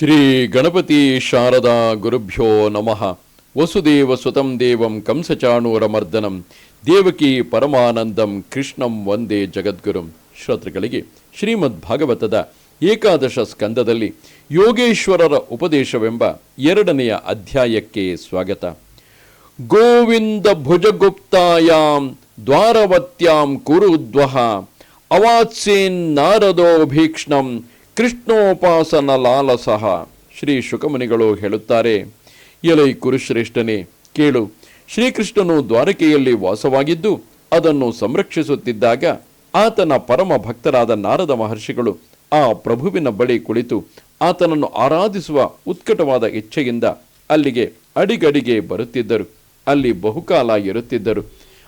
ಶ್ರೀ ಗಣಪತಿ ಶಾರದಾ ಗುರುಭ್ಯೋ ನಮಃ. ವಸುದೇವ ಸುತಂ ದೇವಂ ಕಂಸಚಾಣೂರಮರ್ದನಂ. ದೇವಕಿ ಪರಮಾನಂದಂ ಕೃಷ್ಣಂ ವಂದೇ ಜಗದ್ಗುರುಂ. ಶ್ರೋತೃಗಳಿಗೆ ಶ್ರೀಮದ್ ಭಾಗವತದ ಏಕಾದಶ ಸ್ಕಂದದಲ್ಲಿ ಯೋಗೇಶ್ವರರ ಉಪದೇಶವೆಂಬ ಎರಡನೆಯ ಅಧ್ಯಾಯಕ್ಕೆ ಸ್ವಾಗತ. ಗೋವಿಂದ ಭುಜಗುಪ್ತಾಯಾಂ ದ್ವಾರವತ್ಯಾಂ ಕುರುದ್ವಹ. ಅವಾತ್ಸೇನ್ ನಾರದೋ ಭೀಕ್ಷ್ಣಂ ಕೃಷ್ಣೋಪಾಸನ ಲಾಲಸಹ ಶ್ರೀ ಶುಕಮುನಿಗಳು ಹೇಳುತ್ತಾರೆ, ಎಲೈ ಕುರುಶ್ರೇಷ್ಠನೇ, ಕೇಳು, ಶ್ರೀಕೃಷ್ಣನು ದ್ವಾರಕೆಯಲ್ಲಿ ವಾಸವಾಗಿದ್ದು, ಅದನ್ನು ಸಂರಕ್ಷಿಸುತ್ತಿದ್ದಾಗ ಆತನ ಪರಮ ಭಕ್ತರಾದ ನಾರದ ಮಹರ್ಷಿಗಳು ಆ ಪ್ರಭುವಿನ ಬಳಿ ಕುಳಿತು ಆತನನ್ನು ಆರಾಧಿಸುವ ಉತ್ಕಟವಾದ ಇಚ್ಛೆಯಿಂದ ಅಲ್ಲಿಗೆ ಅಡಿಗಡಿಗೆ ಬರುತ್ತಿದ್ದರು. ಅಲ್ಲಿ ಬಹುಕಾಲ ಇರುತ್ತಿದ್ದರು.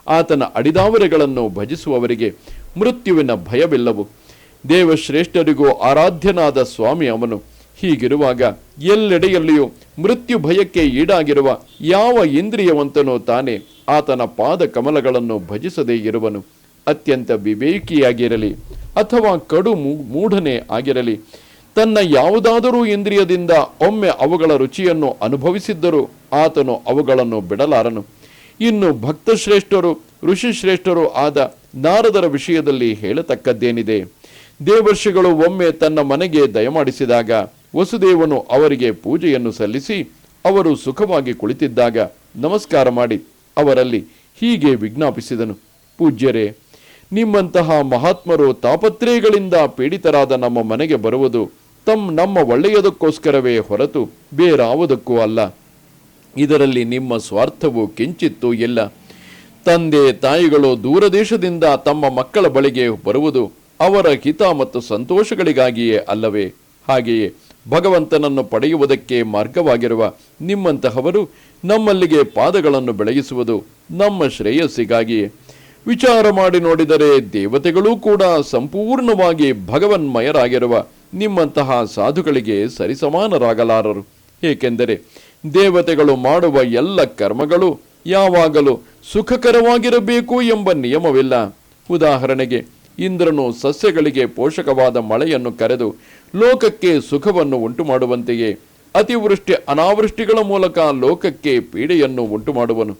ಆತನ ಅಡಿದಾವರೆಗಳನ್ನು ಭಜಿಸುವವರಿಗೆ ಮೃತ್ಯುವಿನ ಭಯವಿಲ್ಲವು. ದೇವಶ್ರೇಷ್ಠರಿಗೂ ಆರಾಧ್ಯನಾದ ಸ್ವಾಮಿ ಅವನು. ಹೀಗಿರುವಾಗ ಎಲ್ಲೆಡೆಯಲ್ಲಿಯೂ ಮೃತ್ಯು ಭಯಕ್ಕೆ ಈಡಾಗಿರುವ ಯಾವ ಇಂದ್ರಿಯವಂತನೂ ತಾನೇ ಆತನ ಪಾದ ಕಮಲಗಳನ್ನು ಭಜಿಸದೇ ಇರುವನು. ಅತ್ಯಂತ ವಿವೇಕಿಯಾಗಿರಲಿ ಅಥವಾ ಕಡು ಮೂಢನೇ ಆಗಿರಲಿ, ತನ್ನ ಯಾವುದಾದರೂ ಇಂದ್ರಿಯದಿಂದ ಒಮ್ಮೆ ಅವುಗಳ ರುಚಿಯನ್ನು ಅನುಭವಿಸಿದ್ದರೂ ಆತನು ಅವುಗಳನ್ನು ಬಿಡಲಾರನು. ಇನ್ನು ಭಕ್ತಶ್ರೇಷ್ಠರು, ಋಷಿಶ್ರೇಷ್ಠರು ಆದ ನಾರದರ ವಿಷಯದಲ್ಲಿ ಹೇಳತಕ್ಕದ್ದೇನಿದೆ? ದೇವರ್ಷಿಗಳು ಒಮ್ಮೆ ತನ್ನ ಮನೆಗೆ ದಯಮಾಡಿಸಿದಾಗ ವಸುದೇವನು ಅವರಿಗೆ ಪೂಜೆಯನ್ನು ಸಲ್ಲಿಸಿ ಅವರು ಸುಖವಾಗಿ ಕುಳಿತಿದ್ದಾಗ ನಮಸ್ಕಾರ ಮಾಡಿ ಅವರಲ್ಲಿ ಹೀಗೆ ವಿಜ್ಞಾಪಿಸಿದನು. ಪೂಜ್ಯರೇ, ನಿಮ್ಮಂತಹ ಮಹಾತ್ಮರು ತಾಪತ್ರಯಗಳಿಂದ ಪೀಡಿತರಾದ ನಮ್ಮ ಮನೆಗೆ ಬರುವುದು ತಮ್ಮ ನಮ್ಮ ಒಳ್ಳೆಯದಕ್ಕೋಸ್ಕರವೇ ಹೊರತು ಬೇರಾವುದಕ್ಕೂ ಅಲ್ಲ. ಇದರಲ್ಲಿ ನಿಮ್ಮ ಸ್ವಾರ್ಥವು ಕಿಂಚಿತ್ತು ಇಲ್ಲ. ತಂದೆ ತಾಯಿಗಳು ದೂರದೇಶದಿಂದ ತಮ್ಮ ಮಕ್ಕಳ ಬಳಿಗೆ ಬರುವುದು ಅವರ ಹಿತ ಮತ್ತು ಸಂತೋಷಗಳಿಗಾಗಿಯೇ ಅಲ್ಲವೇ? ಹಾಗೆಯೇ ಭಗವಂತನನ್ನು ಪಡೆಯುವುದಕ್ಕೆ ಮಾರ್ಗವಾಗಿರುವ ನಿಮ್ಮಂತಹವರು ನಮ್ಮಲ್ಲಿಗೆ ಪಾದಗಳನ್ನು ಬೆಳಗಿಸುವುದು ನಮ್ಮ ಶ್ರೇಯಸ್ಸಿಗಾಗಿಯೇ. ವಿಚಾರ ಮಾಡಿ ನೋಡಿದರೆ ದೇವತೆಗಳೂ ಕೂಡ ಸಂಪೂರ್ಣವಾಗಿ ಭಗವನ್ಮಯರಾಗಿರುವ ನಿಮ್ಮಂತಹ ಸಾಧುಗಳಿಗೆ ಸರಿಸಮಾನರಾಗಲಾರರು. ಏಕೆಂದರೆ ದೇವತೆಗಳು ಮಾಡುವ ಎಲ್ಲ ಕರ್ಮಗಳು ಯಾವಾಗಲೂ ಸುಖಕರವಾಗಿರಬೇಕು ಎಂಬ ನಿಯಮವಿಲ್ಲ. ಉದಾಹರಣೆಗೆ ಇಂದ್ರನು ಸಸ್ಯಗಳಿಗೆ ಪೋಷಕವಾದ ಮಳೆಯನ್ನು ಕರೆದು ಲೋಕಕ್ಕೆ ಸುಖವನ್ನು ಉಂಟು ಮಾಡುವಂತೆಯೇ ಅತಿವೃಷ್ಟಿ ಅನಾವೃಷ್ಟಿಗಳ ಮೂಲಕ ಲೋಕಕ್ಕೆ ಪೀಡೆಯನ್ನು ಉಂಟು ಮಾಡುವನು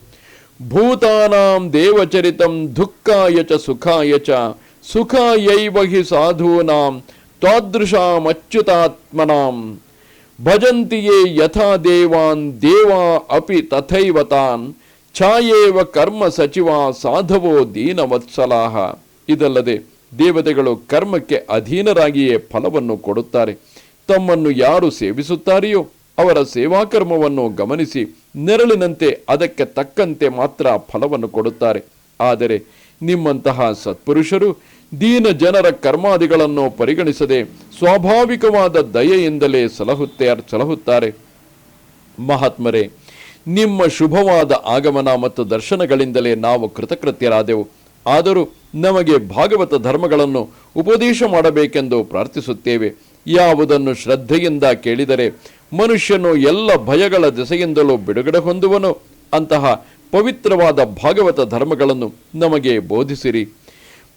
ಭೂತಾನಾಂ ದೇವಚರಿತಂ ದುಃಖಾಯ ಚ ಸುಖಾಯ ಚ ಸುಖಾಯೈವ ಹಿ ಸಾಧೂನಾಂ ತ್ವಾದೃಶಾಮಚ್ಯುತಾತ್ಮನಾಂ. ಭಜಂತಿಯೇ ಯಥಾ ದೇವಾನ್ ದೇವಾ ಅಪಿ ತಥೈವತಾನ್ ಛಾಯೇವ ಕರ್ಮ ಸಚಿವ ಸಾಧವೋ ದೀನವತ್ಸಲಾಹ. ಇದಲ್ಲದೆ ದೇವತೆಗಳು ಕರ್ಮಕ್ಕೆ ಅಧೀನರಾಗಿಯೇ ಫಲವನ್ನು ಕೊಡುತ್ತಾರೆ. ತಮ್ಮನ್ನು ಯಾರು ಸೇವಿಸುತ್ತಾರೆಯೋ ಅವರ ಸೇವಾಕರ್ಮವನ್ನು ಗಮನಿಸಿ ನೆರಳಿನಂತೆ ಅದಕ್ಕೆ ತಕ್ಕಂತೆ ಮಾತ್ರ ಫಲವನ್ನು ಕೊಡುತ್ತಾರೆ. ಆದರೆ ನಿಮ್ಮಂತಹ ಸತ್ಪುರುಷರು ದೀನ ಜನರ ಕರ್ಮಾದಿಗಳನ್ನು ಪರಿಗಣಿಸದೆ ಸ್ವಾಭಾವಿಕವಾದ ದಯೆಯಿಂದಲೇ ಸಲಹುತ್ತೆ ಸಲಹುತ್ತಾರೆ. ಮಹಾತ್ಮರೇ, ನಿಮ್ಮ ಶುಭವಾದ ಆಗಮನ ಮತ್ತು ದರ್ಶನಗಳಿಂದಲೇ ನಾವು ಕೃತಕೃತ್ಯರಾದೆವು. ಆದರೂ ನಮಗೆ ಭಾಗವತ ಧರ್ಮಗಳನ್ನು ಉಪದೇಶ ಮಾಡಬೇಕೆಂದು ಪ್ರಾರ್ಥಿಸುತ್ತೇವೆ. ಯಾವುದನ್ನು ಶ್ರದ್ಧೆಯಿಂದ ಕೇಳಿದರೆ ಮನುಷ್ಯನು ಎಲ್ಲ ಭಯಗಳ ದೆಸೆಯಿಂದಲೂ ಬಿಡುಗಡೆ ಹೊಂದುವನು. ಅಂತಹ ಪವಿತ್ರವಾದ ಭಾಗವತ ಧರ್ಮಗಳನ್ನು ನಮಗೆ ಬೋಧಿಸಿರಿ.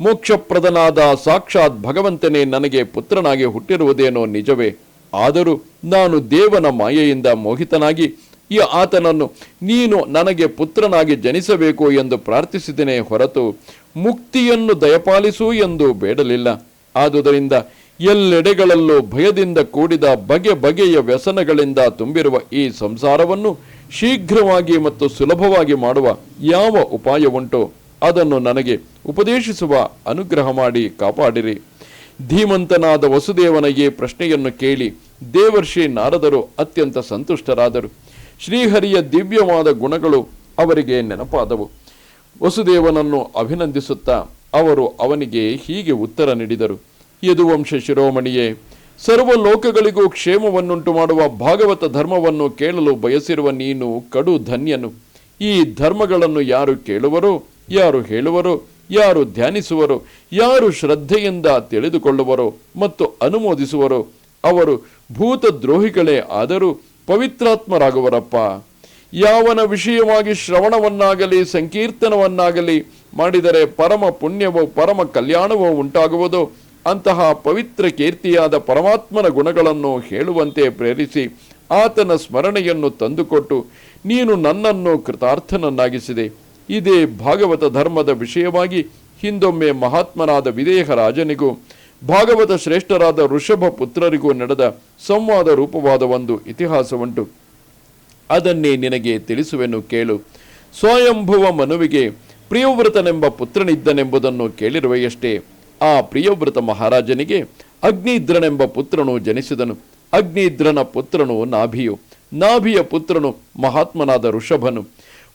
ಮೋಕ್ಷಪ್ರದನಾದ ಸಾಕ್ಷಾತ್ ಭಗವಂತನೇ ನನಗೆ ಪುತ್ರನಾಗಿ ಹುಟ್ಟಿರುವುದೇನೋ ನಿಜವೇ. ಆದರೂ ನಾನು ದೇವನ ಮಾಯೆಯಿಂದ ಮೋಹಿತನಾಗಿ, ಈ ಆತನನ್ನು ನೀನು ನನಗೆ ಪುತ್ರನಾಗಿ ಜನಿಸಬೇಕು ಎಂದು ಪ್ರಾರ್ಥಿಸಿದನೇ ಹೊರತು ಮುಕ್ತಿಯನ್ನು ದಯಪಾಲಿಸು ಎಂದು ಬೇಡಲಿಲ್ಲ. ಆದುದರಿಂದ ಎಲ್ಲೆಡೆಗಳಲ್ಲೂ ಭಯದಿಂದ ಕೂಡಿದ ಬಗೆ ಬಗೆಯ ವ್ಯಸನಗಳಿಂದ ತುಂಬಿರುವ ಈ ಸಂಸಾರವನ್ನು ಶೀಘ್ರವಾಗಿ ಮತ್ತು ಸುಲಭವಾಗಿ ಮಾಡುವ ಯಾವ ಉಪಾಯವುಂಟೋ, ಅದನ್ನು ನನಗೆ ಉಪದೇಶಿಸುವ ಅನುಗ್ರಹ ಮಾಡಿ ಕಾಪಾಡಿರಿ. ಧೀಮಂತನಾದ ವಸುದೇವನ ಈ ಪ್ರಶ್ನೆಯನ್ನು ಕೇಳಿ ದೇವರ್ಷಿ ನಾರದರು ಅತ್ಯಂತ ಸಂತುಷ್ಟರಾದರು. ಶ್ರೀಹರಿಯ ದಿವ್ಯವಾದ ಗುಣಗಳು ಅವರಿಗೆ ನೆನಪಾದವು. ವಸುದೇವನನ್ನು ಅಭಿನಂದಿಸುತ್ತಾ ಅವರು ಅವನಿಗೆ ಹೀಗೆ ಉತ್ತರ ನೀಡಿದರು. ಯದುವಂಶ ಶಿರೋಮಣಿಯೇ ಸರ್ವ ಲೋಕಗಳಿಗೂ ಕ್ಷೇಮವನ್ನುಂಟು ಮಾಡುವ ಭಾಗವತ ಧರ್ಮವನ್ನು ಕೇಳಲು ಬಯಸಿರುವ ನೀನು ಕಡು ಧನ್ಯನು. ಈ ಧರ್ಮಗಳನ್ನು ಯಾರು ಕೇಳುವರೋ, ಯಾರು ಹೇಳುವರು, ಯಾರು ಧ್ಯಾನಿಸುವರೋ, ಯಾರು ಶ್ರದ್ಧೆಯಿಂದ ತಿಳಿದುಕೊಳ್ಳುವರೋ ಮತ್ತು ಅನುಮೋದಿಸುವರೋ, ಅವರು ಭೂತ ದ್ರೋಹಿಗಳೇ ಆದರೂ ಪವಿತ್ರಾತ್ಮರಾಗುವರಪ್ಪ. ಯಾವನ ವಿಷಯವಾಗಿ ಶ್ರವಣವನ್ನಾಗಲಿ, ಸಂಕೀರ್ತನವನ್ನಾಗಲಿ ಮಾಡಿದರೆ ಪರಮ ಪುಣ್ಯವೋ, ಪರಮ ಕಲ್ಯಾಣವೋ ಉಂಟಾಗುವುದು? ಅಂತಹ ಪವಿತ್ರ ಕೀರ್ತಿಯಾದ ಪರಮಾತ್ಮನ ಗುಣಗಳನ್ನು ಹೇಳುವಂತೆ ಪ್ರೇರಿಸಿ ಆತನ ಸ್ಮರಣೆಯನ್ನು ತಂದುಕೊಟ್ಟು ನೀನು ನನ್ನನ್ನು ಕೃತಾರ್ಥನನ್ನಾಗಿಸಿದೆ. ಇದೇ ಭಾಗವತ ಧರ್ಮದ ವಿಷಯವಾಗಿ ಹಿಂದೊಮ್ಮೆ ಮಹಾತ್ಮನಾದ ವಿದೇಹ ರಾಜನಿಗೂ, ಭಾಗವತ ಶ್ರೇಷ್ಠರಾದ ಋಷಭ ಪುತ್ರರಿಗೂ ನಡೆದ ಸಂವಾದ ರೂಪವಾದ ಒಂದು ಇತಿಹಾಸವುಂಟು. ಅದನ್ನೇ ನಿನಗೆ ತಿಳಿಸುವೆನು ಕೇಳು. ಸ್ವಯಂಭುವ ಮನುವಿಗೆ ಪ್ರಿಯವ್ರತನೆಂಬ ಪುತ್ರನಿದ್ದನೆಂಬುದನ್ನು ಕೇಳಿರುವೆಯಷ್ಟೇ. ಆ ಪ್ರಿಯವ್ರತ ಮಹಾರಾಜನಿಗೆ ಅಗ್ನಿದ್ರನೆಂಬ ಪುತ್ರನು ಜನಿಸಿದನು. ಅಗ್ನಿದ್ರನ ಪುತ್ರನು ನಾಭಿಯು. ನಾಭಿಯ ಪುತ್ರನು ಮಹಾತ್ಮನಾದ ಋಷಭನು.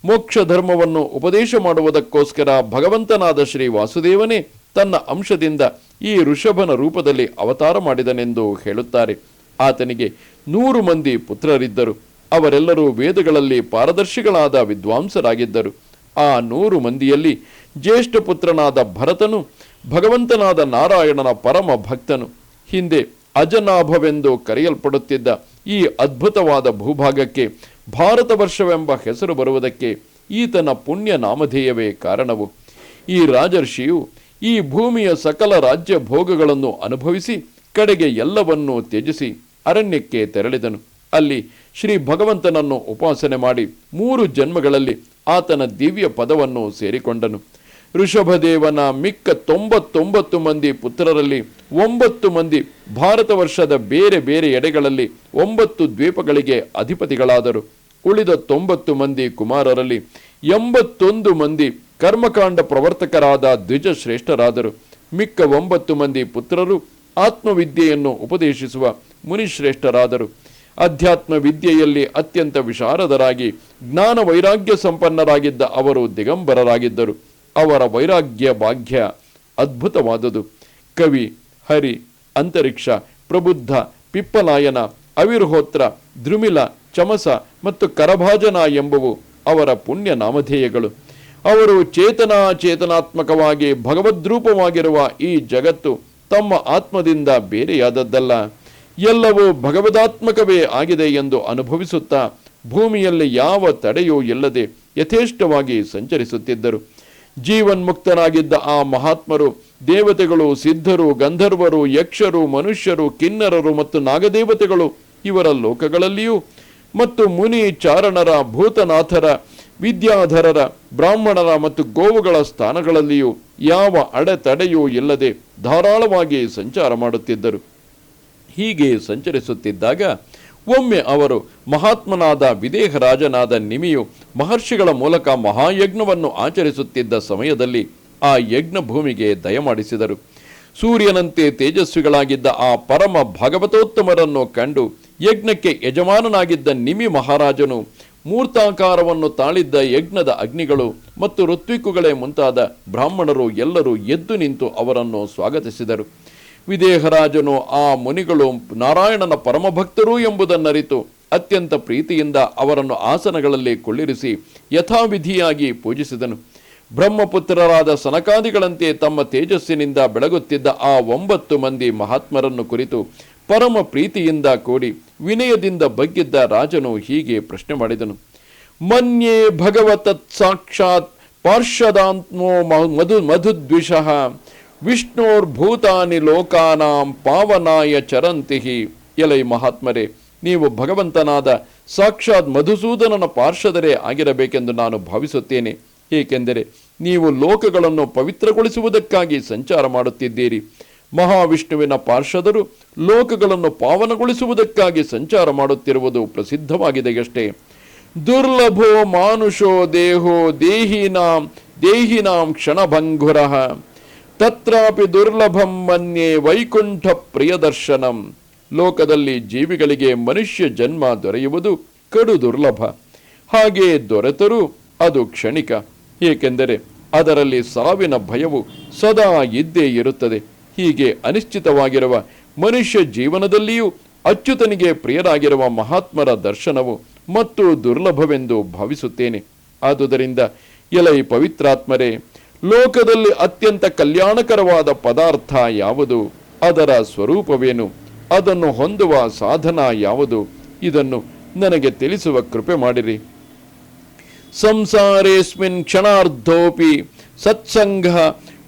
ಮೋಕ್ಷ ಧರ್ಮವನ್ನು ಉಪದೇಶ ಮಾಡುವುದಕ್ಕೋಸ್ಕರ ಭಗವಂತನಾದ ಶ್ರೀ ವಾಸುದೇವನೇ ತನ್ನ ಅಂಶದಿಂದ ಈ ಋಷಭನ ರೂಪದಲ್ಲಿ ಅವತಾರ ಮಾಡಿದನೆಂದು ಹೇಳುತ್ತಾರೆ. ಆತನಿಗೆ ನೂರು ಮಂದಿ ಪುತ್ರರಿದ್ದರು. ಅವರೆಲ್ಲರೂ ವೇದಗಳಲ್ಲಿ ಪಾರದರ್ಶಿಗಳಾದ ವಿದ್ವಾಂಸರಾಗಿದ್ದರು. ಆ ನೂರು ಮಂದಿಯಲ್ಲಿ ಜ್ಯೇಷ್ಠ ಪುತ್ರನಾದ ಭರತನು, ಭಗವಂತನಾದ ನಾರಾಯಣನ ಪರಮ ಭಕ್ತನು. ಹಿಂದೆ ಅಜನಾಭವೆಂದು ಕರೆಯಲ್ಪಡುತ್ತಿದ್ದ ಈ ಅದ್ಭುತವಾದ ಭೂಭಾಗಕ್ಕೆ ಭಾರತ ವರ್ಷವೆಂಬ ಹೆಸರು ಬರುವುದಕ್ಕೆ ಈತನ ಪುಣ್ಯ ನಾಮಧೇಯವೇ ಕಾರಣವು. ಈ ರಾಜರ್ಷಿಯು ಈ ಭೂಮಿಯ ಸಕಲ ರಾಜ್ಯ ಭೋಗಗಳನ್ನು ಅನುಭವಿಸಿ, ಕಡೆಗೆ ಎಲ್ಲವನ್ನೂ ತ್ಯಜಿಸಿ ಅರಣ್ಯಕ್ಕೆ ತೆರಳಿದನು. ಅಲ್ಲಿ ಶ್ರೀ ಭಗವಂತನನ್ನು ಉಪಾಸನೆ ಮಾಡಿ ಮೂರು ಜನ್ಮಗಳಲ್ಲಿ ಆತನ ದಿವ್ಯ ಪದವನ್ನು ಸೇರಿಕೊಂಡನು. ಋಷಭದೇವನ ಮಿಕ್ಕ ತೊಂಬತ್ತೊಂಬತ್ತು ಮಂದಿ ಪುತ್ರರಲ್ಲಿ ಒಂಬತ್ತು ಮಂದಿ ಭಾರತ ವರ್ಷದ ಬೇರೆ ಬೇರೆ ಎಡೆಗಳಲ್ಲಿ ಒಂಬತ್ತು ದ್ವೀಪಗಳಿಗೆ ಅಧಿಪತಿಗಳಾದರು. ಉಳಿದ ತೊಂಬತ್ತು ಮಂದಿ ಕುಮಾರರಲ್ಲಿ ಎಂಬತ್ತೊಂದು ಮಂದಿ ಕರ್ಮಕಾಂಡ ಪ್ರವರ್ತಕರಾದ ದ್ವಿಜ ಶ್ರೇಷ್ಠರಾದರು ಮಿಕ್ಕ ಒಂಬತ್ತು ಮಂದಿ ಪುತ್ರರು ಆತ್ಮವಿದ್ಯೆಯನ್ನು ಉಪದೇಶಿಸುವ ಮುನಿಶ್ರೇಷ್ಠರಾದರು. ಅಧ್ಯಾತ್ಮ ವಿದ್ಯೆಯಲ್ಲಿ ಅತ್ಯಂತ ವಿಶಾರದರಾಗಿ, ಜ್ಞಾನ ವೈರಾಗ್ಯ ಸಂಪನ್ನರಾಗಿದ್ದ ಅವರು ದಿಗಂಬರರಾಗಿದ್ದರು. ಅವರ ವೈರಾಗ್ಯ ಭಾಗ್ಯ ಅದ್ಭುತವಾದುದು. ಕವಿ ಹರಿ, ಅಂತರಿಕ್ಷ, ಪ್ರಬುದ್ಧ ಪಿಪ್ಪಲಾಯನ ಅವಿರ್ಹೋತ್ರ ದ್ರುಮಿಲ ಚಮಸ ಮತ್ತು ಕರಭಾಜನ ಎಂಬುವು ಅವರ ಪುಣ್ಯ ನಾಮಧೇಯಗಳು. ಅವರು ಚೇತನಾಚೇತನಾತ್ಮಕವಾಗಿ ಭಗವದ್ರೂಪವಾಗಿರುವ ಈ ಜಗತ್ತು ತಮ್ಮ ಆತ್ಮದಿಂದ ಬೇರೆಯಾದದ್ದಲ್ಲ. ಎಲ್ಲವೂ ಭಗವದಾತ್ಮಕವೇ ಆಗಿದೆ ಎಂದು ಅನುಭವಿಸುತ್ತಾ ಭೂಮಿಯಲ್ಲಿ ಯಾವ ತಡೆಯೂ ಇಲ್ಲದೆ ಯಥೇಷ್ಟವಾಗಿ ಸಂಚರಿಸುತ್ತಿದ್ದರು. ಜೀವನ್ಮುಕ್ತನಾಗಿದ್ದ ಆ ಮಹಾತ್ಮರು, ದೇವತೆಗಳು, ಸಿದ್ಧರು, ಗಂಧರ್ವರು, ಯಕ್ಷರು, ಮನುಷ್ಯರು, ಕಿನ್ನರರು ಮತ್ತು ನಾಗದೇವತೆಗಳು ಇವರ ಲೋಕಗಳಲ್ಲಿಯೂ ಮತ್ತು ಮುನಿ ಚಾರಣರ ಭೂತನಾಥರ, ವಿದ್ಯಾಧರರ, ಬ್ರಾಹ್ಮಣರ ಮತ್ತು ಗೋವುಗಳ ಸ್ಥಾನಗಳಲ್ಲಿಯೂ ಯಾವ ಅಡೆತಡೆಯೂ ಇಲ್ಲದೆ ಧಾರಾಳವಾಗಿ ಸಂಚಾರ ಮಾಡುತ್ತಿದ್ದರು. ಹೀಗೆ ಸಂಚರಿಸುತ್ತಿದ್ದಾಗ ಒಮ್ಮೆ ಅವರು ಮಹಾತ್ಮನಾದ ವಿದೇಹರಾಜನಾದ ನಿಮಿಯು ಮಹರ್ಷಿಗಳ ಮೂಲಕ ಮಹಾಯಜ್ಞವನ್ನು ಆಚರಿಸುತ್ತಿದ್ದ ಸಮಯದಲ್ಲಿ ಆ ಯಜ್ಞ ಭೂಮಿಗೆ ದಯಮಾಡಿಸಿದರು. ಸೂರ್ಯನಂತೆ ತೇಜಸ್ವಿಗಳಾಗಿದ್ದ ಆ ಪರಮ ಭಗವತೋತ್ತಮರನ್ನು ಕಂಡು ಯಜ್ಞಕ್ಕೆ ಯಜಮಾನನಾಗಿದ್ದ ನಿಮಿ ಮಹಾರಾಜನು ಮೂರ್ತಾಕಾರವನ್ನು ತಾಳಿದ್ದ ಯಜ್ಞದ ಅಗ್ನಿಗಳು ಮತ್ತು ಋತ್ವಿಕುಗಳೇ ಮುಂತಾದ ಬ್ರಾಹ್ಮಣರು ಎಲ್ಲರೂ ಎದ್ದು ನಿಂತು ಅವರನ್ನು ಸ್ವಾಗತಿಸಿದರು. ವಿದೇಹರಾಜನು ಆ ಮುನಿಗಳು ನಾರಾಯಣನ ಪರಮಭಕ್ತರು ಎಂಬುದನ್ನರಿತು. ಅತ್ಯಂತ ಪ್ರೀತಿಯಿಂದ ಅವರನ್ನು ಆಸನಗಳಲ್ಲಿ ಕುಳ್ಳಿರಿಸಿ ಯಥಾವಿಧಿಯಾಗಿ ಪೂಜಿಸಿದನು. ಬ್ರಹ್ಮಪುತ್ರರಾದ ಸನಕಾದಿಗಳಂತೆ ತಮ್ಮ ತೇಜಸ್ಸಿನಿಂದ ಬೆಳಗುತ್ತಿದ್ದ ಆ ಒಂಬತ್ತು ಮಂದಿ ಮಹಾತ್ಮರನ್ನು ಕುರಿತು ಪರಮ ಪ್ರೀತಿಯಿಂದ ಕೂಡಿ ವಿನಯದಿಂದ ಬಗ್ಗಿದ್ದ ರಾಜನು ಹೀಗೆ ಪ್ರಶ್ನೆ ಮಾಡಿದನು. ಮನ್ಯೇ ಭಗವತತ್ ಸಾಕ್ಷಾತ್ ಪಾರ್ಷದಾತ್ಮೋ ಮಧು ಮಧುದ್ವಿಷಃ ವಿಷ್ಣೋರ್ಭೂತಾನಿ ಲೋಕಾನಾಂ ಪಾವನಾಯ ಚರಂತಿಹಿ. ಎಲೈ ಮಹಾತ್ಮರೇ, ನೀವು ಭಗವಂತನಾದ ಸಾಕ್ಷಾತ್ ಮಧುಸೂದನನ ಪಾರ್ಶ್ವದರೇ ಆಗಿರಬೇಕೆಂದು ನಾನು ಭಾವಿಸುತ್ತೇನೆ. ಏಕೆಂದರೆ ನೀವು ಲೋಕಗಳನ್ನು ಪವಿತ್ರಗೊಳಿಸುವುದಕ್ಕಾಗಿ ಸಂಚಾರ ಮಾಡುತ್ತಿದ್ದೀರಿ. ಮಹಾವಿಷ್ಣುವಿನ ಪಾರ್ಷದರು ಲೋಕಗಳನ್ನು ಪಾವನಗೊಳಿಸುವುದಕ್ಕಾಗಿ ಸಂಚಾರ ಮಾಡುತ್ತಿರುವುದು ಪ್ರಸಿದ್ಧವಾಗಿದೆಯಷ್ಟೇ. ದುರ್ಲಭೋ ಮಾನುಷೋ ದೇಹೋ ದೇಹಿನಾಂ ದೇಹಿನಾಂ ಕ್ಷಣಭಂಗುರಃ. ತತ್ರಾಪಿ ದುರ್ಲಭಂ ಮನ್ಯೆ ವೈಕುಂಠ ಪ್ರಿಯದರ್ಶನಂ. ಲೋಕದಲ್ಲಿ ಜೀವಿಗಳಿಗೆ ಮನುಷ್ಯ ಜನ್ಮ ದೊರೆಯುವುದು ಕಡು ದುರ್ಲಭ. ಹಾಗೆ ದೊರೆತರೂ ಅದು ಕ್ಷಣಿಕ. ಏಕೆಂದರೆ ಅದರಲ್ಲಿ ಸಾವಿನ ಭಯವು ಸದಾ ಇದ್ದೇ ಇರುತ್ತದೆ. ಹೀಗೆ ಅನಿಶ್ಚಿತವಾಗಿರುವ ಮನುಷ್ಯ ಜೀವನದಲ್ಲಿಯೂ ಅಚ್ಯುತನಿಗೆ ಪ್ರಿಯರಾಗಿರುವ ಮಹಾತ್ಮರ ದರ್ಶನವು ಮತ್ತು ದುರ್ಲಭವೆಂದು ಭಾವಿಸುತ್ತೇನೆ. ಆದುದರಿಂದ ಎಲೈ ಪವಿತ್ರಾತ್ಮರೇ ಲೋಕದಲ್ಲಿ ಅತ್ಯಂತ ಕಲ್ಯಾಣಕರವಾದ ಪದಾರ್ಥ ಯಾವುದು? ಅದರ ಸ್ವರೂಪವೇನು? ಅದನ್ನು ಹೊಂದುವ ಸಾಧನ ಯಾವುದು? ಇದನ್ನು ನನಗೆ ತಿಳಿಸುವ ಕೃಪೆ ಮಾಡಿರಿ. ಸಂಸಾರೇಸ್ಮಿನ್ ಕ್ಷಣಾರ್ಧೋಪಿ ಸತ್ಸಂಗ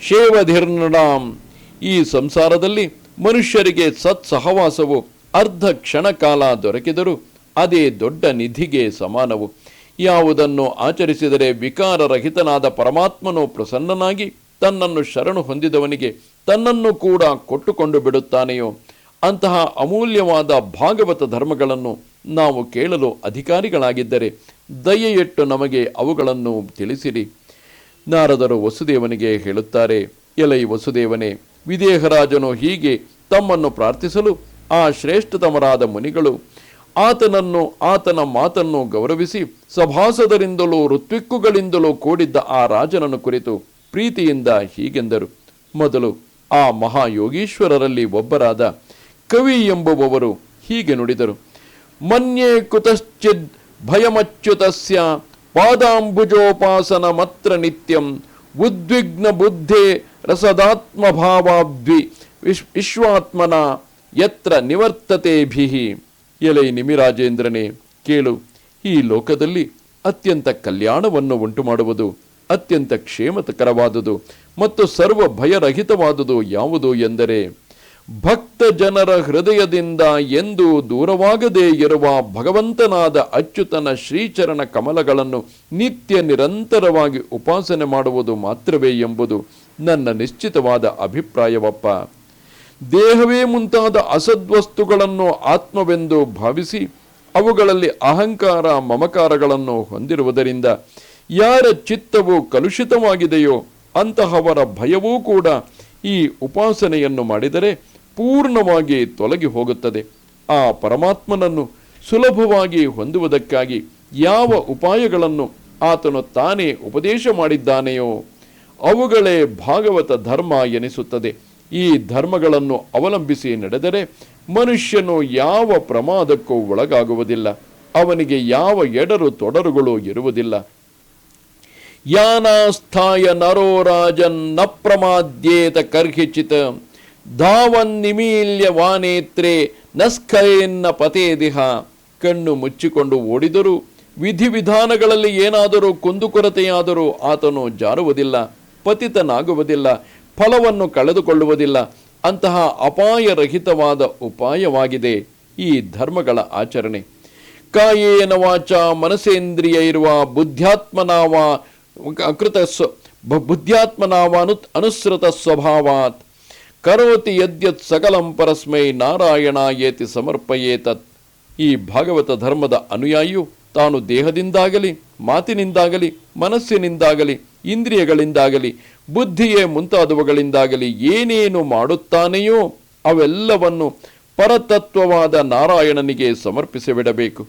ಶೇವಧಿರ್ನೃಣಾಂ ಈ ಸಂಸಾರದಲ್ಲಿ ಮನುಷ್ಯರಿಗೆ ಸತ್ಸಹವಾಸವು ಅರ್ಧ ಕ್ಷಣಕಾಲ ದೊರಕಿದರೂ ಅದೇ ದೊಡ್ಡ ನಿಧಿಗೆ ಸಮಾನವು. ಯಾವುದನ್ನು ಆಚರಿಸಿದರೆ ವಿಕಾರರಹಿತನಾದ ಪರಮಾತ್ಮನು ಪ್ರಸನ್ನನಾಗಿ ತನ್ನನ್ನು ಶರಣು ಹೊಂದಿದವನಿಗೆ ತನ್ನನ್ನು ಕೂಡ ಕೊಟ್ಟುಕೊಂಡು ಬಿಡುತ್ತಾನೆಯೋ? ಅಂತಹ ಅಮೂಲ್ಯವಾದ ಭಾಗವತ ಧರ್ಮಗಳನ್ನು ನಾವು ಕೇಳಲು ಅಧಿಕಾರಿಗಳಾಗಿದ್ದರೆ ದಯೆಯಿಟ್ಟು ನಮಗೆ ಅವುಗಳನ್ನು ತಿಳಿಸಿರಿ. ನಾರದರು ವಸುದೇವನಿಗೆ ಹೇಳುತ್ತಾರೆ, ಎಲೈ ವಸುದೇವನೇ, ವಿದೇಹರಾಜನು ಹೀಗೆ ತಮ್ಮನ್ನು ಪ್ರಾರ್ಥಿಸಲು ಆ ಶ್ರೇಷ್ಠತಮರಾದ ಮುನಿಗಳು ಆತನನ್ನು, ಆತನ ಮಾತನ್ನು ಗೌರವಿಸಿ ಸಭಾಸದರಿಂದಲೂ, ಋತ್ವಿಕ್ಕುಗಳಿಂದಲೂ ಕೂಡಿದ್ದ ಆ ರಾಜನನ್ನು ಕುರಿತು ಪ್ರೀತಿಯಿಂದ ಹೀಗೆಂದರು. ಮೊದಲು ಆ ಮಹಾಯೋಗೀಶ್ವರರಲ್ಲಿ ಒಬ್ಬರಾದ ಕವಿ ಎಂಬುವವರು ಹೀಗೆ ನುಡಿದರು. ಮನ್ಯೆ ಕುತಶ್ಚಿದ್ ಭಯಮಚ್ಯುತಸ್ಯ ಪಾದಾಂಬುಜೋಪಾಸನ ಮತ್ರ ನಿತ್ಯಂ ಉದ್ವಿಗ್ನ ಬುದ್ಧೆ ರಸದಾತ್ಮಭಾವಾಬ್ಧಿ ವಿಶ್, ವಿಶ್ವಾತ್ಮನ ಯತ್ರ ನಿವರ್ತತೆಭಿಹಿ ಎಲೈ ನಿಮಿರಾಜೇಂದ್ರನೇ, ಕೇಳು, ಈ ಲೋಕದಲ್ಲಿ ಅತ್ಯಂತ ಕಲ್ಯಾಣವನ್ನು ಉಂಟು ಮಾಡುವುದು ಅತ್ಯಂತ ಕ್ಷೇಮಕರವಾದುದು ಮತ್ತು ಸರ್ವ ಭಯರಹಿತವಾದುದು ಯಾವುದು ಎಂದರೆ, ಭಕ್ತ ಜನರ ಹೃದಯದಿಂದ ಎಂದು ದೂರವಾಗದೇ ಇರುವ ಭಗವಂತನಾದ ಅಚ್ಯುತನ ಶ್ರೀಚರಣ ಕಮಲಗಳನ್ನು ನಿತ್ಯ ನಿರಂತರವಾಗಿ ಉಪಾಸನೆ ಮಾಡುವುದು ಮಾತ್ರವೇ ಎಂಬುದು ನನ್ನ ನಿಶ್ಚಿತವಾದ ಅಭಿಪ್ರಾಯವಪ್ಪ. ದೇಹವೇ ಮುಂತಾದ ಅಸದ್ವಸ್ತುಗಳನ್ನು ಆತ್ಮವೆಂದು ಭಾವಿಸಿ ಅವುಗಳಲ್ಲಿ ಅಹಂಕಾರ, ಮಮಕಾರಗಳನ್ನು ಹೊಂದಿರುವುದರಿಂದ ಯಾರ ಚಿತ್ತವು ಕಲುಷಿತವಾಗಿದೆಯೋ ಅಂತಹವರ ಭಯವೂ ಕೂಡ ಈ ಉಪಾಸನೆಯನ್ನು ಮಾಡಿದರೆ ಪೂರ್ಣವಾಗಿ ತೊಲಗಿ ಹೋಗುತ್ತದೆ. ಆ ಪರಮಾತ್ಮನನ್ನು ಸುಲಭವಾಗಿ ಹೊಂದುವುದಕ್ಕಾಗಿ ಯಾವ ಉಪಾಯಗಳನ್ನು ಆತನು ತಾನೇ ಉಪದೇಶ ಮಾಡಿದ್ದಾನೆಯೋ ಅವುಗಳೇ ಭಾಗವತ ಧರ್ಮ ಎನಿಸುತ್ತದೆ. ಈ ಧರ್ಮಗಳನ್ನು ಅವಲಂಬಿಸಿ ನಡೆದರೆ ಮನುಷ್ಯನು ಯಾವ ಪ್ರಮಾದಕ್ಕೂ ಒಳಗಾಗುವುದಿಲ್ಲ. ಅವನಿಗೆ ಯಾವ ಎಡರು ತೊಡರುಗಳು ಇರುವುದಿಲ್ಲ. ಯಾನಾಸ್ಥಾಯ ನರೋ ರಾಜನ್ನ ಪ್ರಮಾದ್ಯೇತ ಕರ್ಹಿಚಿತ. ಧಾವನ್ ನಿಮೀಲ್ಯ ವಾನೇತ್ರೆ ಪತೇ ದಿಹ ಕಣ್ಣು ಮುಚ್ಚಿಕೊಂಡು ಓಡಿದರೂ ವಿಧಿವಿಧಾನಗಳಲ್ಲಿ ಏನಾದರೂ ಕುಂದುಕೊರತೆಯಾದರೂ ಆತನು ಜಾರುವುದಿಲ್ಲ, ಪತಿತನಾಗುವುದಿಲ್ಲ ಫಲವನ್ನು ಕಳೆದುಕೊಳ್ಳುವುದಿಲ್ಲ. ಅಂತಹ ಅಪಾಯರಹಿತವಾದ ಉಪಾಯವಾಗಿದೆ ಈ ಧರ್ಮಗಳ ಆಚರಣೆ. ಕಾಯೇನ ವಾಚ ಮನಸೇಂದ್ರಿಯ ಇರುವ ಬುದ್ಧ್ಯಾತ್ಮನಾವ ಅಕೃತ ಬುದ್ಧ್ಯಾತ್ಮನಾವ ಅನು ಅನುಸೃತ ಸ್ವಭಾವಾತ್. ಕರೋತಿ ಯದ್ಯತ್ ಸಕಲಂ ಪರಸ್ಮೈ ನಾರಾಯಣ ಏತಿ ಸಮರ್ಪಯೇತತ್. ಈ ಭಾಗವತ ಧರ್ಮದ ಅನುಯಾಯಿಯು ತಾನು ದೇಹದಿಂದಾಗಲಿ, ಮಾತಿನಿಂದಾಗಲಿ, ಮನಸ್ಸಿನಿಂದಾಗಲಿ, ಇಂದ್ರಿಯಗಳಿಂದಾಗಲಿ ಬುದ್ಧಿಯೇ ಮುಂತಾದವುಗಳಿಂದಾಗಲಿ ಏನೇನು ಮಾಡುತ್ತಾನೆಯೋ ಅವೆಲ್ಲವನ್ನು ಪರತತ್ವವಾದ ನಾರಾಯಣನಿಗೆ ಸಮರ್ಪಿಸಿಬಿಡಬೇಕು.